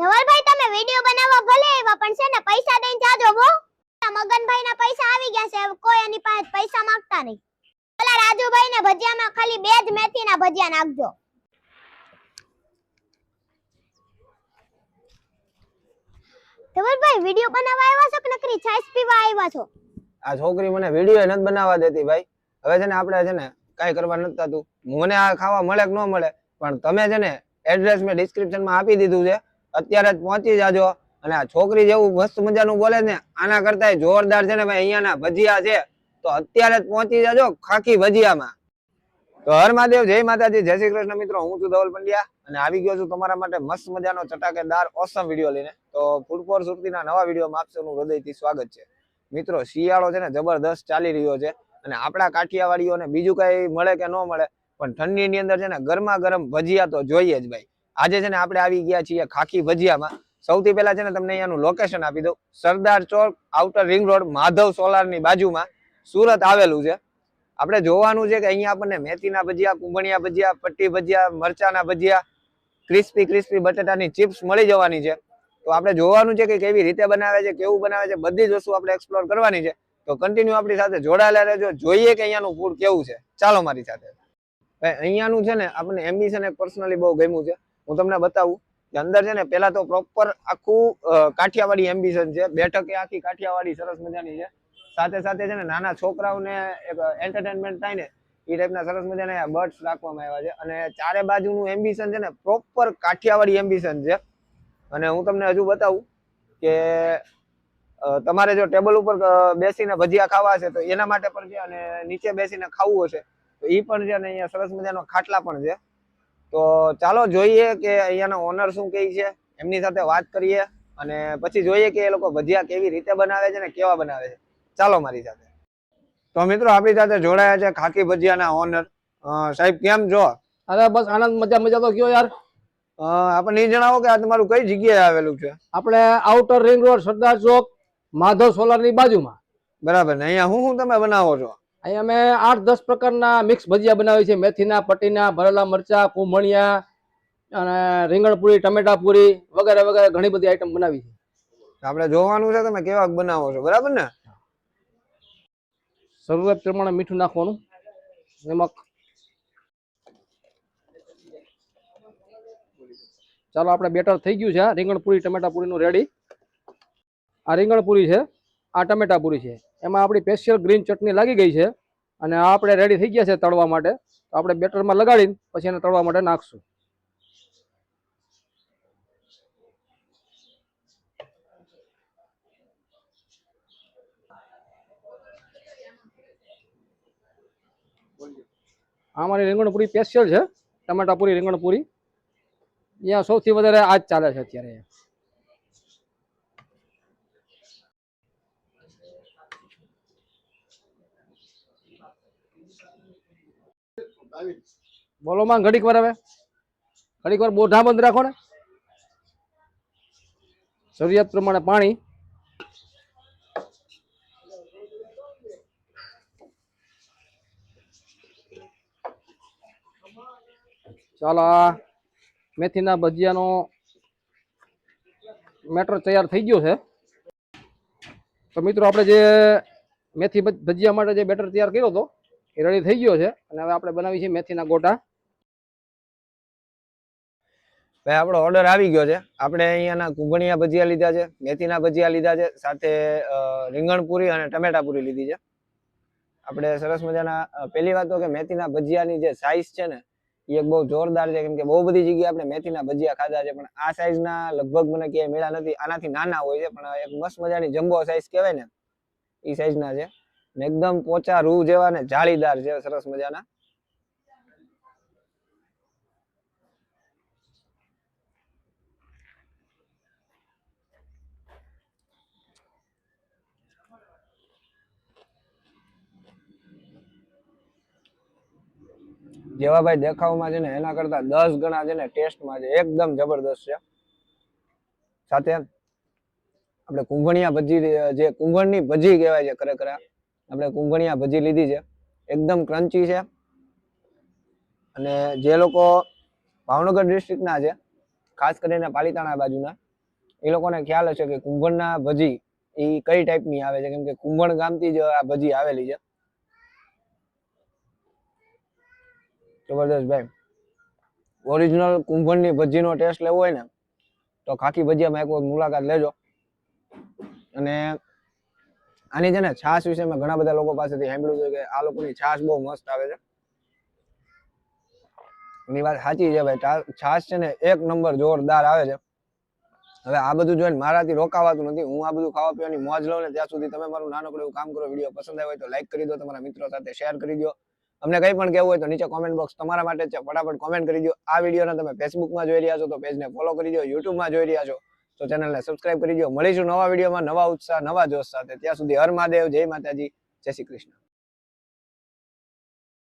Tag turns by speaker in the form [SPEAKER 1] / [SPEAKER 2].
[SPEAKER 1] ધવલભાઈ, તમે વિડિયો બનાવવા ભલે આવ્યા, પણ છે ને, પૈસા દઈને જાજો હો. મગનભાઈ ના પૈસા આવી ગયા છે કોઈ એની પાસે પૈસા માંગતા નહીં. ઓલા રાજુભાઈ ને ભજીયામાં ખાલી બે જ મેથી ના ભજીયા નાખજો. ધવલભાઈ વિડિયો બનાવવા આવ્યા છો કે નકરી છાસ પીવા આવ્યા છો?
[SPEAKER 2] આ છોકરી મને વીડિયો નથી બનાવવા દેતી ભાઈ. હવે છે ને, આપણે છે ને, કઈ કરવા નથી થતું. મને આ ખાવા મળે કે ન મળે, પણ તમે છે ને એડ્રેસ મેં ડિસ્ક્રિપ્શનમાં આપી દીધું છે. અત્યારે જ પહોંચી જાજો. અને આ છોકરી જેવું મસ્ત મજાનું બોલે ને, આના કરતા જોરદાર છે ને ભાઈ, અહીંયાના ભજીયા છે. તો અત્યારે જ પહોંચી જાજો ખાખી ભજીયામાં. તો હર મહાદેવ, જય માતાજી, જય શ્રી કૃષ્ણ મિત્રો, હું છું ધવલ પંડ્યા અને આવી ગયો છું તમારા માટે મસ્ત મજાનો ચટાકેદાર ઓસમ વીડિયો લઈને. તો ફૂડપોર સુરતીના નવા વિડીયોમાં આપ સૌનું હૃદયથી સ્વાગત છે. મિત્રો, શિયાળો છે ને જબરદસ્ત ચાલી રહ્યો છે અને આપણા કાઠિયાવાડીઓને બીજું કઈ મળે કે ન મળે, પણ ઠંડીની અંદર છે ને ગરમા ગરમ ભજીયા તો જોઈએ જ ભાઈ. આજે છે ને આપણે આવી ગયા છીએ ખાખી ભજીયામાં. સૌથી પહેલા છે ને તમને અહીંયાનું લોકેશન આપી દઉં. Sardar Chowk outer ring road Madhav સોલારની બાજુમાં સુરત આવેલું છે. આપણે જોવાનું છે કે અહીંયા આપણને મેથીના ભજીયા, કુંભણિયા ભજીયા, પટ્ટી ભજીયા, મરચાના ભજીયા ક્રિસ્પી ક્રિસ્પી બટેટાની ચિપ્સ મળી જવાની છે. તો આપણે જોવાનું છે કે કેવી રીતે બનાવે છે, કેવું બનાવે છે, બધી જ વસ્તુ આપણે એક્સપ્લોર કરવાની છે. તો કન્ટિન્યુ આપણી સાથે જોડાયેલા રહેજો. જોઈએ કે અહીંયાનું ફૂડ કેવું છે. ચાલો મારી સાથે. અહીંયાનું છે ને આપણને એમ્બિશન પર્સનલી બહુ ગમ્યું છે. હું તમને બતાવું કે અંદર છે ને પેલા તો પ્રોપર આખું કાઠિયાવાડી એમ્બિશન છે. બેઠક એ આખી કાઠિયાવાડી સરસ મજાની છે. સાથે સાથે છે ને નાના છોકરાઓને એક એન્ટરટેનમેન્ટ થાય ને, એ ટાઈપના સરસ મજાના બર્ડ્સ રાખવામાં આવ્યા છે. અને ચારે બાજુનું એમ્બિશન છે ને પ્રોપર કાઠિયાવાડી એમ્બિશન છે. અને હું તમને હજુ બતાવું કે તમારે જો ટેબલ ઉપર બેસીને ભજીયા ખાવા છે તો એના માટે પણ છે અને નીચે બેસીને ખાવું હશે તો એ પણ છે અને અહીંયા સરસ મજાનો ખાટલા પણ છે. તો ચાલો જોઈએ કે અહીંયાના ઓનર શું કહે છે એમની સાથે વાત કરીએ અને પછી જોઈએ કે એ લોકો ભજીયા કેવી રીતે બનાવે છે ને કેવા બનાવે છે. ચાલો મારી સાથે. તો મિત્રો આપણી સાથે જોડાયા છે ખાકી ભજીયાના ઓનર સાહેબ કેમ છો?
[SPEAKER 3] અરે બસ આનંદ મજા મજા તો કયો યાર?
[SPEAKER 2] આપણને એ જણાવો કે આ તમારું કઈ જગ્યાએ આવેલું છે?
[SPEAKER 3] આપણે outer ring road Sardar Chowk Madhav સોલરની બાજુમાં.
[SPEAKER 2] બરાબર ને અહીંયા શું શું તમે બનાવો છો?
[SPEAKER 3] અહીંયા અમે આઠ દસ પ્રકારના મિક્સ ભજીયા બનાવીએ છીએ. મેથીના પટીના ભરેલા મરચા કુંભણિયા અને રીંગણપુરી ટમેટાપુરી વગેરે વગેરે ઘણી બધી આઈટમ બનાવી છે
[SPEAKER 2] આપણે જોવાનું છે તમે કેવા બનાવો છો બરાબર ને?
[SPEAKER 3] જરૂરિયાત પ્રમાણે મીઠું નાખવાનું. નમક. ચાલો આપણે બેટર થઈ ગયું છે. આ રીંગણપુરી ટમેટાપુરીનું રેડી આ રીંગણપુરી છે આ ટમેટાપુરી છે. એમાં આપણી સ્પેશિયલ ગ્રીન ચટણી લાગી ગઈ છે અને આપણે રેડી થઈ ગયા છે તળવા માટે. તો આપણે બેટરમાં લગાડીને પછી એને તળવા માટે નાખશું. આ મારી રીંગણપુરી સ્પેશિયલ છે. ટમેટા પૂરી, રીંગણપુરી. અહીંયા સૌથી વધારે આ જ ચાલે છે અત્યારે. બોલો માં ઘડીક વાર હવે. ઘડીક વાર બોઢા બંધ રાખો ને. જરૂરિયાત પ્રમાણે પાણી. ચાલો આ મેથીના ભજીયાનો મેટર તૈયાર થઈ ગયો છે. તો મિત્રો આપણે જે મેથી ભજીયા માટે જે બેટર તૈયાર કર્યો હતો, એ રેડી થઈ ગયો છે. અને હવે આપણે બનાવી છે મેથીના ગોટા.
[SPEAKER 2] ભાઈ, આપણો ઓર્ડર આવી ગયો છે. આપણે અહીંયાના કુંભણિયા ભજીયા લીધા છે, મેથીના ભજીયા લીધા છે, સાથે રીંગણપુરી અને ટમેટા પૂરી લીધી છે. આપણે સરસ મજાના પહેલી વાત તો કે મેથીના ભજીયાની જે સાઈઝ છે ને એક બહુ જોરદાર છે, કેમ કે બહુ બધી જગ્યાએ આપણે મેથીના ભજીયા ખાધા છે, પણ આ સાઈઝના લગભગ મને ક્યાંય મેળા નથી. આનાથી નાના હોય છે, પણ એક મસ્ત મજાની જમ્બો સાઈઝ કહેવાય ને એ સાઈઝના છે. ને એકદમ પોચા રૂ જેવા ને જાળીદાર છે, સરસ મજાના. જેવા ભાઈ દેખાવમાં છે ને, એના કરતા દસ ગણા છે ને ટેસ્ટમાં છે, એકદમ જબરદસ્ત છે. સાથે આપણે કુંભણિયા ભજી, જે કુંભણની ભજી કહેવાય છે ખરેખર, આપણે કુંભણિયા ભજી લીધી છે. એકદમ ક્રન્ચી છે. અને જે લોકો ભાવનગર ડિસ્ટ્રિક્ટના છે, ખાસ કરીને પાલીતાણા બાજુના, એ લોકોને ખ્યાલ હશે કે કુંભણના ભજી એ કઈ ટાઈપની આવે છે? કેમ કે કુંભણ ગામથી જ આ ભજી આવેલી છે. જબરદસ્ત ભાઈ. ઓરિજિનલ કુંભણની ભજીનો ટેસ્ટ લેવો હોય ને, તો ખાખી ભજીયામાં એક વખત મુલાકાત લેજો. અને આની છે ને છાશ વિશે મેં ઘણા બધા લોકો પાસેથી સાંભળ્યું છે કે આ લોકોની છાશ બહુ મસ્ત આવે છે. એની વાત સાચી છે ભાઈ છાશ છે ને એક નંબર જોરદાર આવે છે. હવે આ બધું જોઈને મારાથી રોકાવાતું નથી. હું આ બધું ખાવા પીવાની મોજ લઉં ને ત્યાં સુધી તમે મારું નાનકડું એવું કામ કરો, વીડિયો પસંદ આવ્યો હોય તો લાઈક કરી દો, તમારા મિત્રો સાથે શેર કરી દો. અમને કંઈ પણ કહેવું હોય તો નીચે કોમેન્ટ બોક્સ તમારા માટે છે. ફટાફટ કોમેન્ટ કરી દો. આ વિડીયોને તમે ફેસબુકમાં જોઈ રહ્યા છો તો પેજને ફોલો કરી દો યુટ્યુબમાં જોઈ રહ્યા છો તો ચેનલને સબસ્ક્રાઇબ કરી દો. મળીશું નવા વિડીયોમાં નવા ઉત્સાહ, નવા જોશ સાથે. ત્યાં સુધી હર મહાદેવ, જય માતાજી, જય શ્રી કૃષ્ણ.